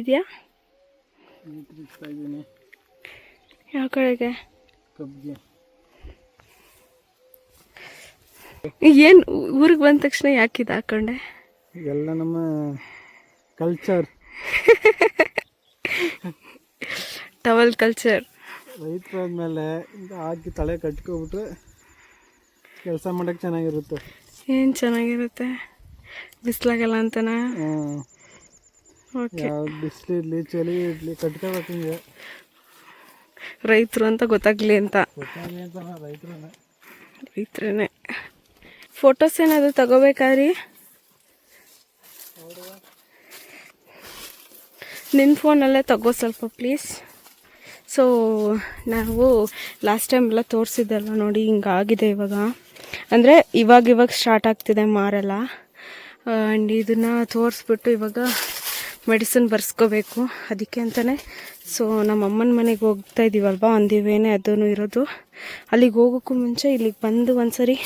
ತಿರುಗ್ತಿದ್ಯಾ ಇಲ್ಲಿ ತಿರುಗಿಸ್ತಾ ಇದ್ದೀನಿ ಯಾವ ಕಡೆಗೆ? ಏನು ಊರಿಗೆ ಬಂದ ತಕ್ಷಣ ಯಾಕೆ ಇದು ಹಾಕೊಂಡೆ ಎಲ್ಲ ನಮ್ಮ ಕಲ್ಚರ್ ಟವಲ್ ಕಲ್ಚರ್ ರೈತರಾದ್ಮೇಲೆ ಹಾಕಿ ತಲೆ ಕಟ್ಕೊಬಿಟ್ರೆ ಕೆಲಸ ಮಾಡೋಕ್ಕೆ ಚೆನ್ನಾಗಿರುತ್ತೆ. ಏನು ಚೆನ್ನಾಗಿರುತ್ತೆ? ಬಿಸ್ಲಾಗಲ್ಲ ಅಂತನಾ? ಬಿಸಿಲಿರಲಿ ಚಳಿ ಇರಲಿ ಕಟ್ಕೋಬೇಕು ಹಿಂಗೆ. ರೈತರು ಅಂತ ಗೊತ್ತಾಗ್ಲಿ ಅಂತ. ರೈತರು ಫೋಟೋಸ್ ಏನಾದರೂ ತಗೋಬೇಕಾರಿ ನಿನ್ನ ಫೋನಲ್ಲೇ ತಗೋ ಸ್ವಲ್ಪ ಪ್ಲೀಸ್ ಸೊ ನಾವು ಲಾಸ್ಟ್ ಟೈಮ್ ಎಲ್ಲ ತೋರಿಸಿದ್ದೆಲ್ಲ ನೋಡಿ ಹಿಂಗಾಗಿದೆ ಇವಾಗ. ಅಂದರೆ ಇವಾಗ ಇವಾಗ ಸ್ಟಾರ್ಟ್ ಆಗ್ತಿದೆ ಮಾರೆಲ್ಲ. ಆ್ಯಂಡ್ ಇದನ್ನು ತೋರಿಸ್ಬಿಟ್ಟು ಇವಾಗ ಮೆಡಿಸಿನ್ ಬರ್ಸ್ಕೋಬೇಕು. ಅದಕ್ಕೆ ಅಂತಲೇ ಸೊ ನಮ್ಮ ಅಮ್ಮನ ಮನೆಗೆ ಹೋಗ್ತಾ ಇದ್ದೀವಲ್ವ ಅಂದಿವೇನೆ ಅದೂ ಇರೋದು. ಅಲ್ಲಿಗೆ ಹೋಗೋಕ್ಕೂ ಮುಂಚೆ ಇಲ್ಲಿಗೆ ಬಂದು ಒಂದ್ಸರಿ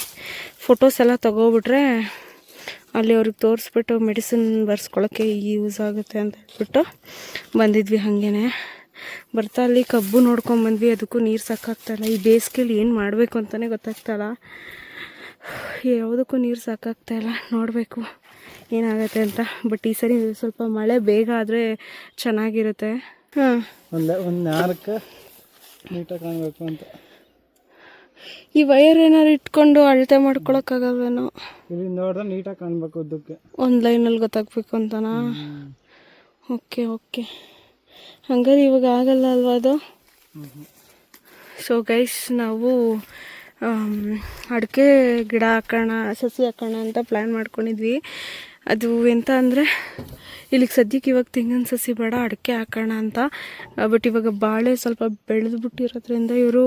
ಫೋಟೋಸ್ ಎಲ್ಲ ತಗೋಬಿಟ್ರೆ ಅಲ್ಲಿ ಅವ್ರಿಗೆ ತೋರಿಸ್ಬಿಟ್ಟು ಮೆಡಿಸಿನ್ ಬರ್ಸ್ಕೊಳಕ್ಕೆ ಯೂಸ್ ಆಗುತ್ತೆ ಅಂತ ಹೇಳ್ಬಿಟ್ಟು ಬಂದಿದ್ವಿ ಹಾಗೇನೆ. ಬರ್ತಾ ಅಲ್ಲಿ ಕಬ್ಬು ನೋಡ್ಕೊಂಬಂದ್ವಿ ಅದಕ್ಕೂ ನೀರು ಸಾಕಾಗ್ತಾಯಿಲ್ಲ ಈ ಬೇಸಿಗೆಲಿ ಏನು ಮಾಡಬೇಕು ಅಂತಲೇ ಗೊತ್ತಾಗ್ತಾಯಿಲ್ಲ ಯಾವುದಕ್ಕೂ ನೀರು ಸಾಕಾಗ್ತಾಯಿಲ್ಲ ನೋಡಬೇಕು. ಏನಾಗುತ್ತೆ ಅಂತ. ಬಟ್ ಈ ಸರಿ ಸ್ವಲ್ಪ ಮಳೆ ಬೇಗ ಆದರೆ ಚೆನ್ನಾಗಿರುತ್ತೆ. ಹಾಂ ಒಂದು ಒಂದು ನಾಲ್ಕು ನೀಟಾಗಿ ಕಾಣಬೇಕು ಅಂತ. ಈ ವೈರ್ ಏನಾದ್ರು ಇಟ್ಕೊಂಡು ಅಳತೆ ಮಾಡ್ಕೊಳಕ್ಕಾಗಲ್ವೇನೋ ಇಲ್ಲಿ ನೋಡಿದ್ರೆ ನೀಟಾಗಿ ಕಾಣಬೇಕು ಉದ್ದಕ್ಕೆ. ಒಂದು ಲೈನಲ್ಲಿ ಗೊತ್ತಾಗಬೇಕು ಅಂತನಾ? ಓಕೆ ಓಕೆ ಹಂಗಾರೆ ಇವಾಗ ಆಗಲ್ಲ ಅಲ್ವಾ ಅದು? ಸೊ ಗೈಸ್ ನಾವು ಅಡಿಕೆ ಗಿಡ ಹಾಕೋಣ ಸಸಿ ಹಾಕೋಣ ಅಂತ ಪ್ಲ್ಯಾನ್ ಮಾಡ್ಕೊಂಡಿದ್ವಿ. ಅದು ಎಂತ ಅಂದರೆ, ಇಲ್ಲಿಗೆ ಸದ್ಯಕ್ಕೆ ಇವಾಗ ತೆಂಗಿನ ಸಸಿ ಬೇಡ, ಅಡಿಕೆ ಹಾಕೋಣ ಅಂತ. ಬಟ್ ಇವಾಗ ಬಾಳೆ ಸ್ವಲ್ಪ ಬೆಳೆದು ಬಿಟ್ಟಿರೋದ್ರಿಂದ ಇವರು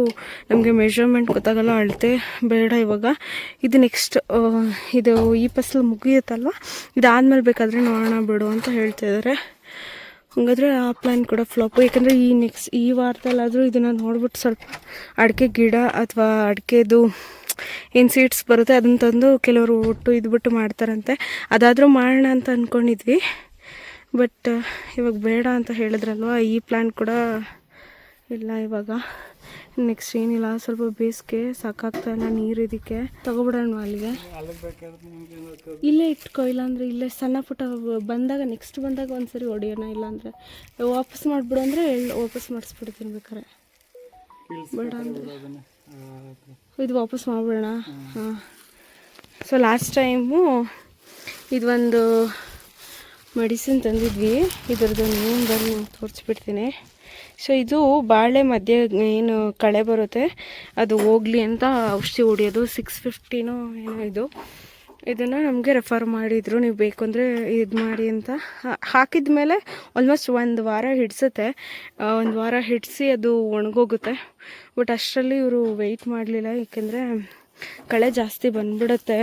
ನಮಗೆ ಮೆಷರ್ಮೆಂಟ್ ಗೊತ್ತಾಗಲ್ಲ, ಅಳತೆ ಬೇಡ ಇವಾಗ. ಇದು ನೆಕ್ಸ್ಟ್ ಇದು ಈ ಫಸಲು ಮುಗಿಯುತ್ತಲ್ವ? ಇದಾದಮೇಲೆ ಬೇಕಾದರೆ ನೋಡೋಣ ಬಿಡು ಅಂತ ಹೇಳ್ತಿದ್ದಾರೆ ಹಾಗಾದ್ರೆ ಆ ಪ್ಲ್ಯಾನ್ ಕೂಡ ಫ್ಲಾಪು ಯಾಕಂದರೆ ಈ ನೆಕ್ಸ್ಟ್ ಈ ವಾರದಲ್ಲಾದರೂ ಇದನ್ನು ನೋಡ್ಬಿಟ್ಟು ಸ್ವಲ್ಪ ಅಡಿಕೆ ಗಿಡ ಅಥವಾ ಅಡಿಕೆದು ಏನು ಸೀಡ್ಸ್ ಬರುತ್ತೆ ಅದನ್ನ ತಂದು ಕೆಲವರು ಒಟ್ಟು ಇದ್ಬಿಟ್ಟು ಮಾಡ್ತಾರಂತೆ. ಅದಾದರೂ ಮಾಡೋಣ ಅಂತ ಅಂದ್ಕೊಂಡಿದ್ವಿ ಬಟ್ ಇವಾಗ ಬೇಡ ಅಂತ ಹೇಳಿದ್ರಲ್ವಾ, ಈ ಪ್ಲ್ಯಾನ್ ಕೂಡ ಇಲ್ಲ ಇವಾಗ. ನೆಕ್ಸ್ಟ್ ಏನಿಲ್ಲ, ಸ್ವಲ್ಪ ಬೇಸಿಗೆ, ಸಾಕಾಗ್ತಾ ಇಲ್ಲ ನೀರು ಇದಕ್ಕೆ. ತಗೊಬಿಡೋಣ ಅಲ್ಲಿಗೆ. ಇಲ್ಲೇ ಇಟ್ಕೋ, ಇಲ್ಲಾಂದರೆ ಇಲ್ಲೇ ಸಣ್ಣ ಪುಟ್ಟ ಬಂದಾಗ ನೆಕ್ಸ್ಟ್ ಬಂದಾಗ ಒಂದ್ಸರಿ ಹೊಡಿಯೋಣ, ಇಲ್ಲಾಂದರೆ ವಾಪಸ್ ಮಾಡಿಬಿಡು ಅಂದರೆ ವಾಪಸ್ ಮಾಡಿಸ್ಬಿಡ್ತೀನಿ ಬೇಕಾರೆ ಬೇಡ ಅಂದರೆ. ಇದು ವಾಪಸ್ ಮಾಡ್ಬಿಡೋಣ. ಹಾಂ. ಸೊ ಲಾಸ್ಟ್ ಟೈಮು ಇದೊಂದು ಮೆಡಿಸಿನ್ ತಂದಿದ್ವಿ. ಇದ್ರದ್ದು ನೇಮ್ ಬಂದು ತೋರಿಸ್ಬಿಡ್ತೀನಿ. ಸೊ ಇದು ಬಾಳೆ ಮಧ್ಯ ಏನು ಕಳೆ ಬರುತ್ತೆ. ಅದು ಹೋಗ್ಲಿ ಅಂತ ಔಷಧಿ ಹೊಡಿಯೋದು. ಸಿಕ್ಸ್ ಫಿಫ್ಟಿನೋ ಏನೋ ಇದು. ಇದನ್ನು ನಮಗೆ ರೆಫರ್ ಮಾಡಿದರು. ನೀವು ಬೇಕು ಅಂದರೆ ಇದು ಮಾಡಿ ಅಂತ. ಹಾಕಿದ ಮೇಲೆ ಆಲ್ಮೋಸ್ಟ್ ಒಂದು ವಾರ ಹಿಡಿಸುತ್ತೆ. ಒಂದು ವಾರ ಹಿಡಿಸಿ ಅದು ಒಣಗೋಗುತ್ತೆ. ಬಟ್ ಅಷ್ಟರಲ್ಲಿ ಇವರು ವೆಯ್ಟ್ ಮಾಡಲಿಲ್ಲ. ಏಕೆಂದರೆ ಕಳೆ ಜಾಸ್ತಿ ಬಂದ್ಬಿಡುತ್ತೆ.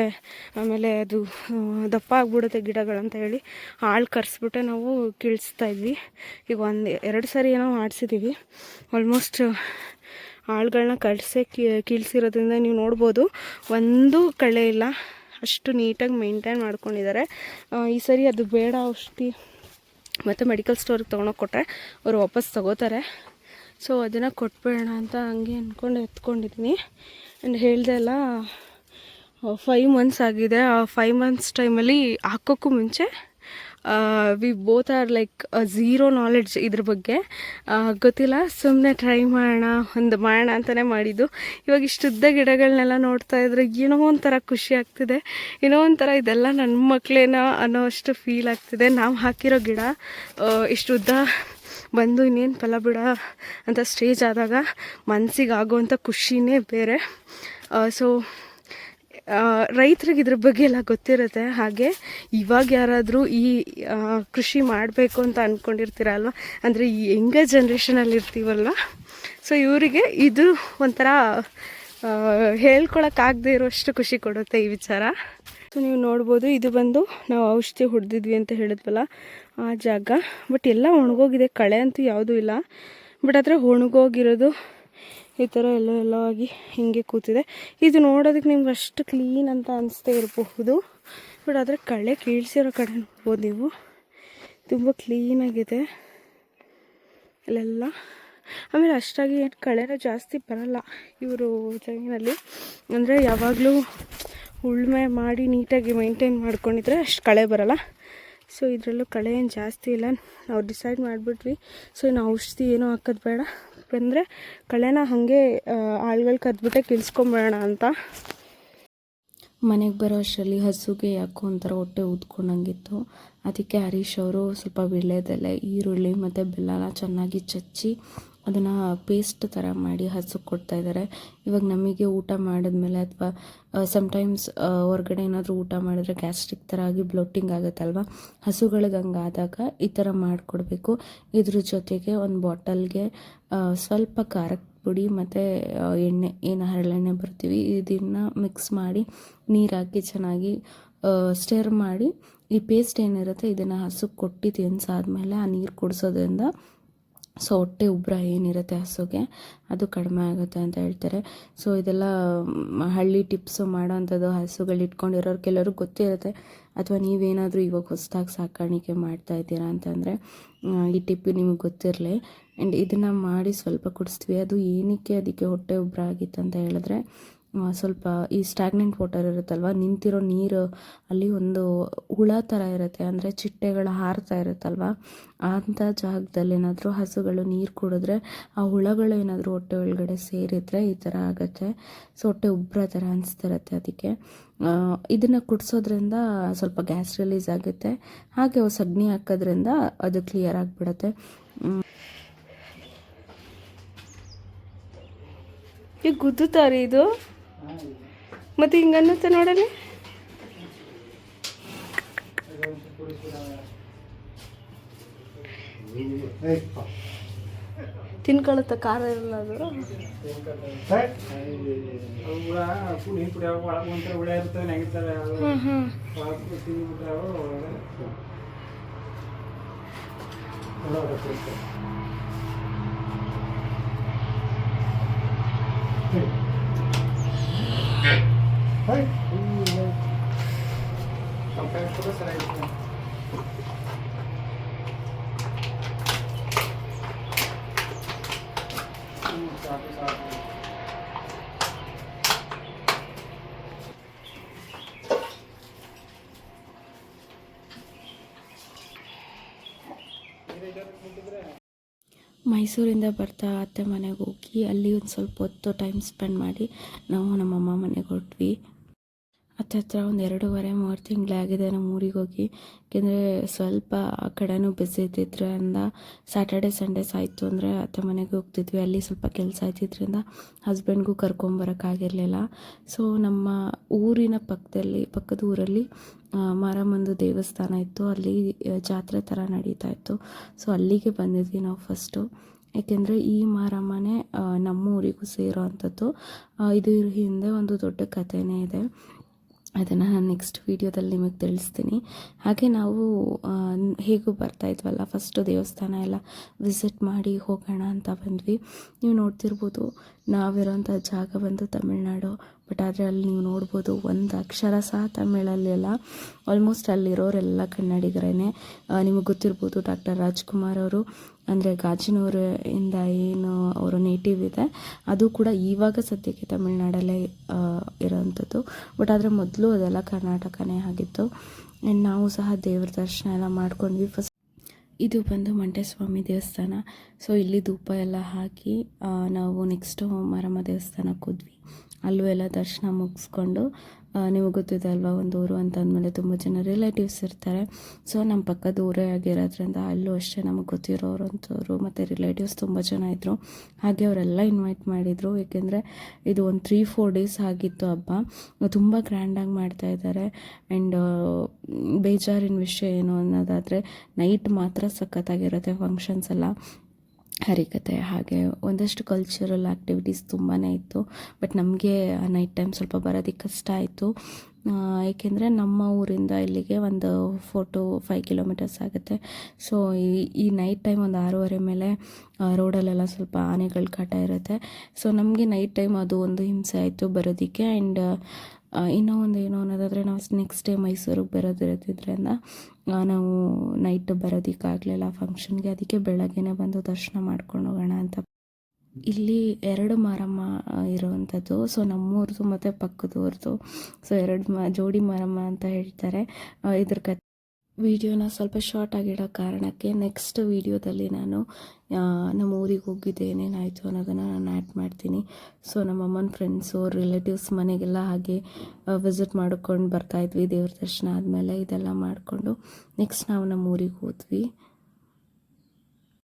ಆಮೇಲೆ ಅದು ದಪ್ಪ ಆಗಿಬಿಡುತ್ತೆ ಗಿಡಗಳಂತ ಹೇಳಿ. ಆಳು ಕರೆಸ್ಬಿಟ್ಟೆ ನಾವು ಕೀಳಿಸ್ತಾ ಇದ್ವಿ. ಈಗ ಒಂದು, ಎರಡು ಸಾರಿ ಏನೋ ಮಾಡಿಸಿದ್ದೀವಿ ಆಲ್ಮೋಸ್ಟ್ ಆಳುಗಳನ್ನ ಕಳಿಸೇ ಕೀಳಿಸಿರೋದ್ರಿಂದ ನೀವು ನೋಡ್ಬೋದು. ಒಂದು ಕಳೆ ಇಲ್ಲ. ಅಷ್ಟು ನೀಟಾಗಿ ಮೇಂಟೈನ್ ಮಾಡ್ಕೊಂಡಿದ್ದಾರೆ. ಈ ಸರಿ ಅದು ಬೇಡ, ಔಷಧಿ ಮತ್ತು ಮೆಡಿಕಲ್ ಸ್ಟೋರಿಗೆ ತೊಗೊಂಡೋಗಿ ಕೊಟ್ಟರೆ ಅವರು ವಾಪಸ್ ತಗೋತಾರೆ. ಸೊ ಅದನ್ನು ಕೊಟ್ಬಿಡೋಣ ಅಂತ ಹಂಗೆ ಅಂದ್ಕೊಂಡು ಎತ್ಕೊಂಡಿದ್ದೀನಿ ಆ್ಯಂಡ್ ಹೇಳಿದೆ ಅಲ್ಲ ಫೈವ್ ಮಂತ್ಸ್ ಆಗಿದೆ. ಆ ಫೈವ್ ಮಂತ್ಸ್ ಟೈಮಲ್ಲಿ ಹಾಕೋಕ್ಕೂ ಮುಂಚೆ we both are like zero knowledge ಇದ್ರ ಬಗ್ಗೆ. ಗೊತ್ತಿಲ್ಲ ಸುಮ್ಮನೆ ಟ್ರೈ ಮಾಡೋಣ, ಒಂದು ಮಾಡೋಣ ಅಂತಲೇ ಮಾಡಿದ್ದು. ಇವಾಗ ಇಷ್ಟುದ್ದ ಗಿಡಗಳನ್ನೆಲ್ಲ ನೋಡ್ತಾ ಇದ್ರೆ ಏನೋ ಒಂಥರ ಖುಷಿ ಆಗ್ತಿದೆ. ಏನೋ ಒಂಥರ ಇದೆಲ್ಲ ನನ್ನ ಮಕ್ಕಳೇನೋ ಅನ್ನೋ ಅಷ್ಟು ಫೀಲ್ ಆಗ್ತಿದೆ. ನಾವು ಹಾಕಿರೋ ಗಿಡ ಇಷ್ಟುದ್ದ ಬಂದು ಇನ್ನೇನು ಫಲ ಬಿಡ ಅಂತ ಸ್ಟೇಜ್ ಆದಾಗ ಮನಸ್ಸಿಗೆ ಆಗೋವಂಥ ಖುಷಿನೇ ಬೇರೆ. ಸೊ ರೈತರಿಗೆ ಇದ್ರ ಬಗ್ಗೆ ಎಲ್ಲ ಗೊತ್ತಿರುತ್ತೆ. ಹಾಗೆ ಇವಾಗ ಯಾರಾದರೂ ಈ ಕೃಷಿ ಮಾಡಬೇಕು ಅಂತ ಅಂದ್ಕೊಂಡಿರ್ತೀರಲ್ವ ಅಂದರೆ ಈ ಹೆಂಗ ಜನ್ರೇಷನಲ್ಲಿ ಇರ್ತೀವಲ್ವ? ಸೊ ಇವರಿಗೆ ಇದು ಒಂಥರ ಹೇಳ್ಕೊಳಕ್ಕಾಗದೇ ಇರೋಷ್ಟು ಖುಷಿ ಕೊಡುತ್ತೆ ಈ ವಿಚಾರ. ಸೊ ನೀವು ನೋಡ್ಬೋದು, ಇದು ಬಂದು ನಾವು ಔಷಧಿ ಹೊಡೆದಿದ್ವಿ ಅಂತ ಹೇಳಿದ್ವಲ್ಲ ಆ ಜಾಗ. ಬಟ್ ಎಲ್ಲ ಒಣಗೋಗಿದೆ. ಕಳೆ ಅಂತೂ ಯಾವುದೂ ಇಲ್ಲ. ಬಟ್ ಆದರೆ ಒಣಗೋಗಿರೋದು ಈ ಥರ ಎಲ್ಲ ಎಲ್ಲೋ ಆಗಿ ಹಿಂಗೆ ಕೂತಿದೆ. ಇದು ನೋಡೋದಕ್ಕೆ ನಿಮ್ಗೆ ಅಷ್ಟು ಕ್ಲೀನ್ ಅಂತ ಅನಿಸ್ತಾ ಇರಬಹುದು. ಬಟ್ ಆದರೆ ಕಳೆ ಕೀಳ್ಸಿರೋ ಕಡೆ ನೋಡ್ಬೋದು ನೀವು. ತುಂಬ ಕ್ಲೀನಾಗಿದೆ ಅಲ್ಲೆಲ್ಲ. ಆಮೇಲೆ ಅಷ್ಟಾಗಿ ಏನು ಕಳೆನ ಜಾಸ್ತಿ ಬರಲ್ಲ ಇವರು ಜಮೀನಲ್ಲಿ. ಅಂದರೆ ಯಾವಾಗಲೂ ಉಳುಮೆ ಮಾಡಿ ನೀಟಾಗಿ ಮೈಂಟೈನ್ ಮಾಡ್ಕೊಂಡಿದ್ರೆ ಅಷ್ಟು ಕಳೆ ಬರಲ್ಲ. ಸೊ ಇದರಲ್ಲೂ ಕಳೆ ಏನು ಜಾಸ್ತಿ ಇಲ್ಲ. ನಾವು ಡಿಸೈಡ್ ಮಾಡಿಬಿಟ್ವಿ. ಸೊ ಇನ್ನು ಔಷಧಿ ಏನೂ ಹಾಕೋದು ಬೇಡ. ಬಂದರೆ ಕಳೆನ ಹಾಗೆ ಆಳ್ಗಳು ಕದ್ಬಿಟ್ಟೆ ಕಿಳಿಸ್ಕೊಂಬಿಡೋಣ ಅಂತ. ಮನೆಗೆ ಬರೋ ಅಷ್ಟರಲ್ಲಿ ಹಸುಗೆ ಯಾಕೋ ಒಂಥರ ಹೊಟ್ಟೆ ಊದ್ಕೊಂಡಂಗಿತ್ತು ಅದಕ್ಕೆ ಹರೀಶ್ ಅವರು ಸ್ವಲ್ಪ ವೀಳ್ಯದೆಲೆ, ಈರುಳ್ಳಿ ಮತ್ತು ಬೆಲ್ಲನ ಚೆನ್ನಾಗಿ ಚಚ್ಚಿ ಅದನ್ನು ಪೇಸ್ಟ್ ಥರ ಮಾಡಿ ಹಸುಗೆ ಕೊಡ್ತಾ ಇದ್ದಾರೆ ಇವಾಗ ನಮಗೆ ಊಟ ಮಾಡಿದ್ಮೇಲೆ ಅಥವಾ ಸಮ್ಟೈಮ್ಸ್ ಹೊರ್ಗಡೆ ಏನಾದರೂ ಊಟ ಮಾಡಿದ್ರೆ ಗ್ಯಾಸ್ಟ್ರಿಕ್ ಥರ ಆಗಿ ಬ್ಲೋಟಿಂಗ್ ಆಗುತ್ತಲ್ವ? ಹಸುಗಳಿಗೆ ಹಂಗಾದಾಗ ಈ ಥರ ಮಾಡಿಕೊಡ್ಬೇಕು. ಇದ್ರ ಜೊತೆಗೆ ಒಂದು ಬಾಟಲ್ಗೆ ಸ್ವಲ್ಪ ಖಾರಕ್ಕೆ ಪುಡಿ ಮತ್ತು ಎಣ್ಣೆ, ಏನು ಹರಳೆಣ್ಣೆ ಬರ್ತೀವಿ, ಇದನ್ನು ಮಿಕ್ಸ್ ಮಾಡಿ ನೀರು ಹಾಕಿ ಚೆನ್ನಾಗಿ ಸ್ಟೇರ್ ಮಾಡಿ ಈ ಪೇಸ್ಟ್ ಏನಿರುತ್ತೆ ಇದನ್ನು ಹಸುಗೆ ಕೊಟ್ಟು ತಿನ್ಸಾದ್ಮೇಲೆ ಆ ನೀರು ಕುಡಿಸೋದ್ರಿಂದ ಸೊ ಹೊಟ್ಟೆ ಉಬ್ಬರ ಏನಿರುತ್ತೆ ಹಸುಗೆ, ಅದು ಕಡಿಮೆ ಆಗುತ್ತೆ ಅಂತ ಹೇಳ್ತಾರೆ. ಸೊ ಇದೆಲ್ಲ ಹಳ್ಳಿ ಟಿಪ್ಸು ಮಾಡೋವಂಥದ್ದು ಹಸುಗಳು ಇಟ್ಕೊಂಡಿರೋರು ಕೆಲವರು ಗೊತ್ತಿರುತ್ತೆ. ಅಥವಾ ನೀವೇನಾದರೂ ಇವಾಗ ಹೊಸದಾಗಿ ಸಾಕಾಣಿಕೆ ಮಾಡ್ತಾ ಇದ್ದೀರಾ ಅಂತಂದರೆ ಈ ಟಿಪ್ ನಿಮಗೆ ಗೊತ್ತಿರಲಿ. ಆ್ಯಂಡ್ ಇದನ್ನು ಮಾಡಿ ಸ್ವಲ್ಪ ಕುಡಿಸ್ತೀವಿ. ಅದು ಏನಕ್ಕೆ ಅದಕ್ಕೆ ಹೊಟ್ಟೆ ಉಬ್ಬರ ಆಗಿತ್ತು ಅಂತ ಹೇಳಿದ್ರೆ ಸ್ವಲ್ಪ ಈ ಸ್ಟ್ಯಾಗ್ನೆಂಟ್ ವಾಟರ್ ಇರುತ್ತಲ್ವ, ನಿಂತಿರೋ ನೀರು ಅಲ್ಲಿ ಒಂದು ಹುಳ ಥರ ಇರುತ್ತೆ, ಅಂದರೆ ಚಿಟ್ಟೆಗಳು ಹಾರ್ತಾ ಇರುತ್ತಲ್ವ ಅಂಥ ಜಾಗದಲ್ಲಿ ಏನಾದರೂ ಹಸುಗಳು ನೀರು ಕುಡಿದ್ರೆ, ಆ ಹುಳಗಳು ಏನಾದರೂ ಹೊಟ್ಟೆ ಒಳಗಡೆ ಸೇರಿದರೆ ಈ ಥರ ಆಗುತ್ತೆ. ಸೊ ಹೊಟ್ಟೆ ಉಬ್ಬರ ಥರ ಅನಿಸ್ತಿರುತ್ತೆ ಅದಕ್ಕೆ. ಇದನ್ನು ಕುಡಿಸೋದ್ರಿಂದ ಸ್ವಲ್ಪ ಗ್ಯಾಸ್ ರಿಲೀಸ್ ಆಗುತ್ತೆ. ಹಾಗೆ ಸಗಣಿ ಹಾಕೋದ್ರಿಂದ ಅದು ಕ್ಲಿಯರ್ ಆಗಿಬಿಡುತ್ತೆ. ಈಗ ಗುದ್ದುತ್ತಾರೆ ಇದು. ಮತ್ತು ಹಿಂಗನ್ನುತ್ತೆ ನೋಡಲಿ ತಿನ್ಕೊಳತ್ತ ಖಾರ ಇರಲ್ಲ ಅದು ಹ್ಞೂ ಮೈಸೂರಿಂದ ಬರ್ತಾ ಅತ್ತೆ ಮನೆಗೆ ಹೋಗಿ ಅಲ್ಲಿ ಒಂದು ಸ್ವಲ್ಪ ಹೊತ್ತು ಟೈಮ್ ಸ್ಪೆಂಡ್ ಮಾಡಿ ನಾವು ನಮ್ಮಮ್ಮ ಮನೆಗೆ ಹೊರಟ್ವಿ. ಅತ್ತೆ ಹತ್ರ ಒಂದು ಎರಡೂವರೆ, ಮೂರು ತಿಂಗಳಾಗಿದೆ ನಮ್ಮ ಊರಿಗೆ ಹೋಗಿ. ಯಾಕೆಂದರೆ ಸ್ವಲ್ಪ ಆ ಕಡೆನೂ ಬಿಸಿ ಇದ್ದಿದ್ದರಿಂದ ಸ್ಯಾಟರ್ಡೆ ಸಂಡೇಸ್ ಆಯಿತು ಅಂದರೆ ಅತ್ತೆ ಮನೆಗೆ ಹೋಗ್ತಿದ್ವಿ. ಅಲ್ಲಿ ಸ್ವಲ್ಪ ಕೆಲಸ ಇದ್ದಿದ್ದರಿಂದ ಹಸ್ಬೆಂಡ್ಗೂ ಕರ್ಕೊಂಬರೋಕ್ಕಾಗಿರಲಿಲ್ಲ ಸೊ ನಮ್ಮ ಊರಿನ ಪಕ್ಕದಲ್ಲಿ ಪಕ್ಕದ ಊರಲ್ಲಿ ಮಾರಮ್ಮಂದು ದೇವಸ್ಥಾನ ಇತ್ತು. ಅಲ್ಲಿ ಜಾತ್ರೆ ಥರ ನಡೀತಾ ಇತ್ತು. ಸೊ ಅಲ್ಲಿಗೆ ಬಂದಿದ್ವಿ ನಾವು ಫಸ್ಟು ಏಕೆಂದರೆ ಈ ಮಾರಮ್ಮನೇ ನಮ್ಮ ಊರಿಗೂ ಸೇರೋ ಅಂಥದ್ದು. ಇದು ಹಿಂದೆ ಒಂದು ದೊಡ್ಡ ಕಥೆನೇ ಇದೆ. ಅದನ್ನು ನಾನು ನೆಕ್ಸ್ಟ್ ವೀಡಿಯೋದಲ್ಲಿ ನಿಮಗೆ ತಿಳಿಸ್ತೀನಿ. ಹಾಗೆ ನಾವು ಹೇಗೂ ಬರ್ತಾ ಇದ್ವಲ್ಲ ಫಸ್ಟು ದೇವಸ್ಥಾನ ಎಲ್ಲ ವಿಸಿಟ್ ಮಾಡಿ ಹೋಗೋಣ ಅಂತ ಬಂದ್ವಿ. ನೀವು ನೋಡ್ತಿರ್ಬೋದು, ನಾವಿರೋಂಥ ಜಾಗ ಬಂದು ತಮಿಳ್ನಾಡು ಬಟ್ ಆದರೆ ಅಲ್ಲಿ ನೀವು ನೋಡ್ಬೋದು ಒಂದು ಅಕ್ಷರ ಸಹ ತಮಿಳಲ್ಲೆಲ್ಲ. ಆಲ್ಮೋಸ್ಟ್ ಅಲ್ಲಿರೋರೆಲ್ಲ ಕನ್ನಡಿಗರೇ ನಿಮಗೆ ಗೊತ್ತಿರ್ಬೋದು ಡಾಕ್ಟರ್ ರಾಜ್ಕುಮಾರ್ ಅವರು ಅಂದರೆ ಗಾಜಿನೂರಿಂದ ಏನು ಅವರ ನೇಟಿವ್ ಇದೆ, ಅದು ಕೂಡ ಇವಾಗ ಸದ್ಯಕ್ಕೆ ತಮಿಳ್ನಾಡಲ್ಲೇ ಇರೋವಂಥದ್ದು ಬಟ್ ಆದರೆ ಮೊದಲು ಅದೆಲ್ಲ ಕರ್ನಾಟಕನೇ ಆಗಿತ್ತು. ಆ್ಯಂಡ್ ನಾವು ಸಹ ದೇವ್ರ ದರ್ಶನ ಎಲ್ಲ ಮಾಡ್ಕೊಂಡ್ವಿ ಫಸ್ಟ್ ಇದು ಬಂದು ಮಂಟೇಸ್ವಾಮಿ ದೇವಸ್ಥಾನ. ಸೊ ಇಲ್ಲಿ ಧೂಪ ಎಲ್ಲ ಹಾಕಿ ನಾವು ನೆಕ್ಸ್ಟು ಮಾರಮ್ಮ ದೇವಸ್ಥಾನಕ್ಕೆ ಹೋದ್ವಿ. ಅಲ್ಲೂ ಎಲ್ಲ ದರ್ಶನ ಮುಗಿಸ್ಕೊಂಡು ನಿಮಗೆ ಗೊತ್ತಿದೆ ಅಲ್ವಾ, ಒಂದು ಊರು ಅಂತ ಅಂದಮೇಲೆ ತುಂಬ ಜನ ರಿಲೇಟಿವ್ಸ್ ಇರ್ತಾರೆ. ಸೊ ನಮ್ಮ ಪಕ್ಕದ ಊರೇ ಆಗಿರೋದ್ರಿಂದ ಅಲ್ಲೂ ಅಷ್ಟೇ ನಮಗೆ ಗೊತ್ತಿರೋರು ಅಂಥವ್ರು ಮತ್ತು ರಿಲೇಟಿವ್ಸ್ ತುಂಬ ಜನ ಇದ್ದರು ಹಾಗೆ ಅವರೆಲ್ಲ ಇನ್ವೈಟ್ ಮಾಡಿದರು. ಏಕೆಂದರೆ ಇದು ಒಂದು ತ್ರೀ ಫೋರ್ ಡೇಸ್ ಆಗಿತ್ತು ಹಬ್ಬ. ತುಂಬ ಗ್ರ್ಯಾಂಡಾಗಿ ಮಾಡ್ತಾ ಇದ್ದಾರೆ. ಆ್ಯಂಡ್ ಬೇಜಾರಿನ ವಿಷಯ ಏನು ಅನ್ನೋದಾದರೆ ನೈಟ್ ಮಾತ್ರ ಸಖತ್ತಾಗಿರುತ್ತೆ ಫಂಕ್ಷನ್ಸ್ ಎಲ್ಲ. ಹರಿಕತೆ, ಹಾಗೆ ಒಂದಷ್ಟು ಕಲ್ಚರಲ್ ಆ್ಯಕ್ಟಿವಿಟೀಸ್ ತುಂಬಾ ಇತ್ತು. ಬಟ್ ನಮಗೆ ನೈಟ್ ಟೈಮ್ ಸ್ವಲ್ಪ ಬರೋದಕ್ಕೆ ಕಷ್ಟ ಆಯಿತು. ಏಕೆಂದರೆ ನಮ್ಮ ಊರಿಂದ ಇಲ್ಲಿಗೆ ಒಂದು ಫೋರ್ ಟು ಫೈವ್ ಕಿಲೋಮೀಟರ್ಸ್ ಆಗುತ್ತೆ. ಸೊ ಈ ಈ ನೈಟ್ ಟೈಮ್ ಒಂದು ಆರೂವರೆ ಮೇಲೆ ರೋಡಲ್ಲೆಲ್ಲ ಸ್ವಲ್ಪ ಆನೆಗಳ ಕಾಟ ಇರುತ್ತೆ. ಸೊ ನಮಗೆ ನೈಟ್ ಟೈಮ್ ಅದು ಒಂದು ಹಿಂಸೆ ಆಯಿತು ಬರೋದಕ್ಕೆ. ಆ್ಯಂಡ್ ಇನ್ನೂ ಒಂದು ಏನು ಅನ್ನೋದಾದರೆ ನಾವು ನೆಕ್ಸ್ಟ್ ಡೇ ಮೈಸೂರಿಗೆ ಬರೋದಿರೋದ್ರಿಂದ ನಾವು ನೈಟ್ ಬರೋದಕ್ಕಾಗಲಿಲ್ಲ. ಫಂಕ್ಷನ್ಗೆ ಅದಕ್ಕೆ ಬೆಳಗ್ಗೆನೇ ಬಂದು ದರ್ಶನ ಮಾಡ್ಕೊಂಡು ಹೋಗೋಣ ಅಂತ. ಇಲ್ಲಿ ಎರಡು ಮಾರಮ್ಮ ಇರುವಂಥದ್ದು ಸೊ ನಮ್ಮೂರದು ಮತ್ತು ಪಕ್ಕದವ್ರದ್ದು ಸೊ ಎರಡು ಮ, ಜೋಡಿ ಮಾರಮ್ಮ ಅಂತ ಹೇಳ್ತಾರೆ. ಇದ್ರ ಕತೆ ವಿಡಿಯೋನ ಸ್ವಲ್ಪ ಶಾರ್ಟ್ ಆಗಿಡೋ ಕಾರಣಕ್ಕೆ ನೆಕ್ಸ್ಟ್ ವಿಡಿಯೋದಲ್ಲಿ ನಾನು ನಮ್ಮ ಊರಿಗೆ ಹೋಗಿದ್ದೆ ಏನೇನಾಯಿತು ಅನ್ನೋದನ್ನು ನಾನು ಆ್ಯಡ್ ಮಾಡ್ತೀನಿ. ಸೊ ನಮ್ಮ ಅಮ್ಮನ ಫ್ರೆಂಡ್ಸು ರಿಲೇಟಿವ್ಸ್ ಮನೆಗೆಲ್ಲ ಹಾಗೆ ವಿಸಿಟ್ ಮಾಡ್ಕೊಂಡು ಬರ್ತಾಯಿದ್ವಿ ದೇವ್ರ ದರ್ಶನ ಆದಮೇಲೆ ಇದೆಲ್ಲ ಮಾಡಿಕೊಂಡು ನೆಕ್ಸ್ಟ್ ನಾವು ನಮ್ಮ ಊರಿಗೆ ಹೋದ್ವಿ.